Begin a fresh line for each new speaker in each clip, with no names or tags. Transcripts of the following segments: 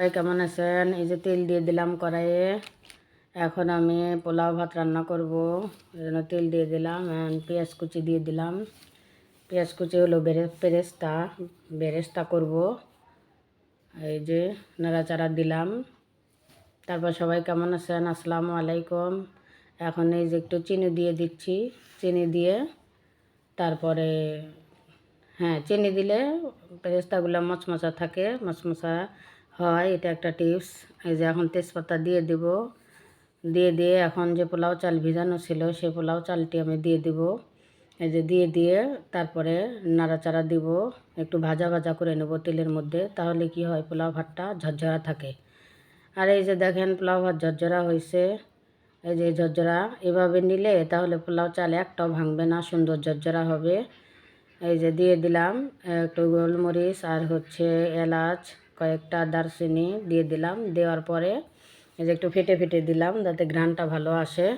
সবাই কেমন আছেন? এই যে তেল দিয়ে দিলাম কড়াইয়ে। এখন আমি পোলাও ভাত রান্না করব। জন্য তেল দিয়ে দিলাম পেঁয়াজ কুচি দিয়ে দিলাম। পেঁয়াজ কুচি হলো বেরে বেরেস্তা বেরেস্তা করব। এই যে নাড়াচাড়া দিলাম। তারপর সবাই কেমন আছেন? আসসালামু আলাইকুম। এখন এই যে একটু চিনি দিয়ে দিচ্ছি। চিনি দিয়ে তারপরে হ্যাঁ চিনি দিলে পেরেস্তাগুলো মচমচা থাকে, মচমচা হয়, এটা একটা টিপস এই যে এখন তেজপাতা দিয়ে দিব। দিয়ে দিয়ে এখন যে পোলাও চাল ভিজানো ছিল সেই পোলাও চালটি আমি দিয়ে দিব। এই যে দিয়ে দিয়ে তারপরে নাড়াচাড়া দিব। একটু ভাজা ভাজা করে নেব তেলের মধ্যে, তাহলে কি হয়, পোলাও ভাতটা ঝরঝরা থাকে। আর এই যে দেখেন, পোলাও ভাত ঝরঝরা হয়েছে এই যে ঝরঝরা এভাবে নিলে তাহলে পোলাও চাল একটাও ভাঙবে না, সুন্দর ঝরঝরা হবে। এই যে দিয়ে দিলাম, একটু গোলমরিচ আর হচ্ছে এলাচ। কয়েকটা দারচিনি দিয়ে দিলাম। দেওয়ার পরে এই যে একটু ফেটে ফেটে দিলাম যাতে ঘ্রাণটা ভালো আসে।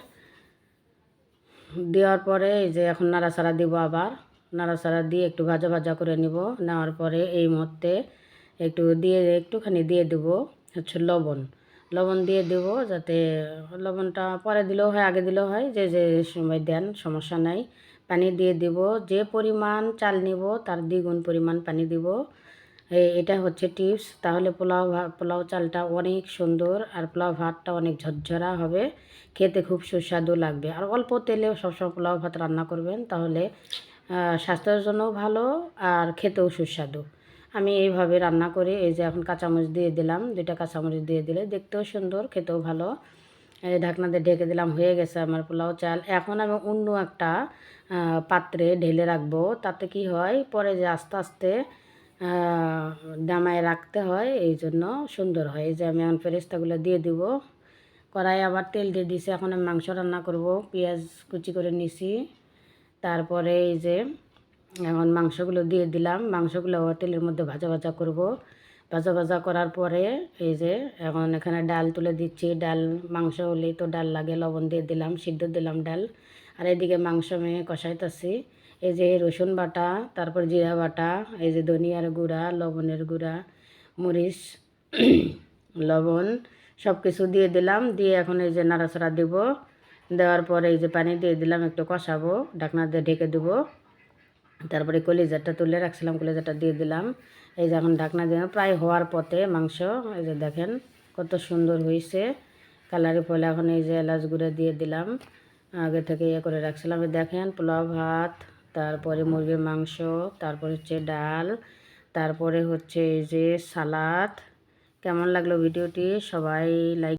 দেওয়ার পরে এই যে এখন নাড়াচাড়া দিব আবার। নাড়াচাড়া দিয়ে একটু ভাজা ভাজা করে নিব। নেওয়ার পরে এই মুহূর্তে একটু দিয়ে, একটুখানি দিয়ে দেব হচ্ছে লবণ। লবণ দিয়ে দেব যাতে লবণটা পরে দিলেও হয়, আগে দিলেও হয়। যে যে সময় দেন, সমস্যা নাই। পানি দিয়ে দেব। যে পরিমাণ চাল নিব তার দ্বিগুণ পরিমাণ পানি দিব। এটা হচ্ছে টিপস। তাহলে পোলাও ভা- পোলাও চালটা অনেক সুন্দর আর পোলাও ভাতটা অনেক ঝরঝরা হবে। খেতে খুব সুস্বাদু লাগবে। আর অল্প তেলেও সবসময় পোলাও ভাত রান্না করবেন, তাহলে স্বাস্থ্যের জন্যও ভালো আর খেতেও সুস্বাদু। আমি এইভাবে রান্না করি। এই যে এখন কাঁচামরিচ দিয়ে দিলাম, দুইটা কাঁচামরিচ দিয়ে দিলে দেখতেও সুন্দর, খেতেও ভালো। ঢাকনা দিয়ে ঢেকে দিলাম, হয়ে গেছে আমার পোলাও চাল। এখন আমি অন্য একটা পাত্রে ঢেলে রাখব। তাতে কি হয়, পরে যে আস্তে আস্তে দামায় রাখতে হয়, এই জন্য সুন্দর হয়। এই যে আমি এখন ফেরেস্তাগুলো দিয়ে দিব। কড়াই আবার তেল দিয়ে দিছি। এখন আমি মাংস রান্না করব। পেঁয়াজ কুচি করে নিছি। তারপরে এই যে এখন মাংসগুলো দিয়ে দিলাম। মাংসগুলো আবার তেলের মধ্যে ভাজা ভাজা করব। ভাজা ভাজা করার পরে এই যে এখন এখানে ডাল তুলে দিচ্ছি। ডাল, মাংস হলেই তো ডাল লাগে। লবণ দিয়ে দিলাম, সিদ্ধ দিলাম ডাল। আর এদিকে মাংস আমি কষাইতেছি। এই যে রসুন বাটা, তারপর জিরা বাটা, এই যে ধনিয়ার গুঁড়া, লবণের গুঁড়া, মরিচ, লবণ সব কিছু দিয়ে দিলাম। দিয়ে এখন এই যে নাড়াচাড়া দিব। দেওয়ার পরে এই যে পানি দিয়ে দিলাম, একটু কষাবো, ঢাকনা দিয়ে ঢেকে দেবো। তারপরে কলিজাটা তুলে রাখছিলাম, কলিজাটা দিয়ে দিলাম। এই যে এখন ঢাকনা দিয়ে, প্রায় হওয়ার পথে মাংস, এই যে দেখেন কত সুন্দর হয়েছে কালারের ফলে এখন এই যে এলাচ গুঁড়ো দিয়ে দিলাম। আগে থেকে ইয়ে করে রাখছিলাম। দেখেন পোলাও ভাত তারপরে মুরগির মাংস, তারপরে হচ্ছে ডাল, তারপরে হচ্ছে এই যে সালাদ। কেমন লাগল ভিডিওটি? সবাই লাইক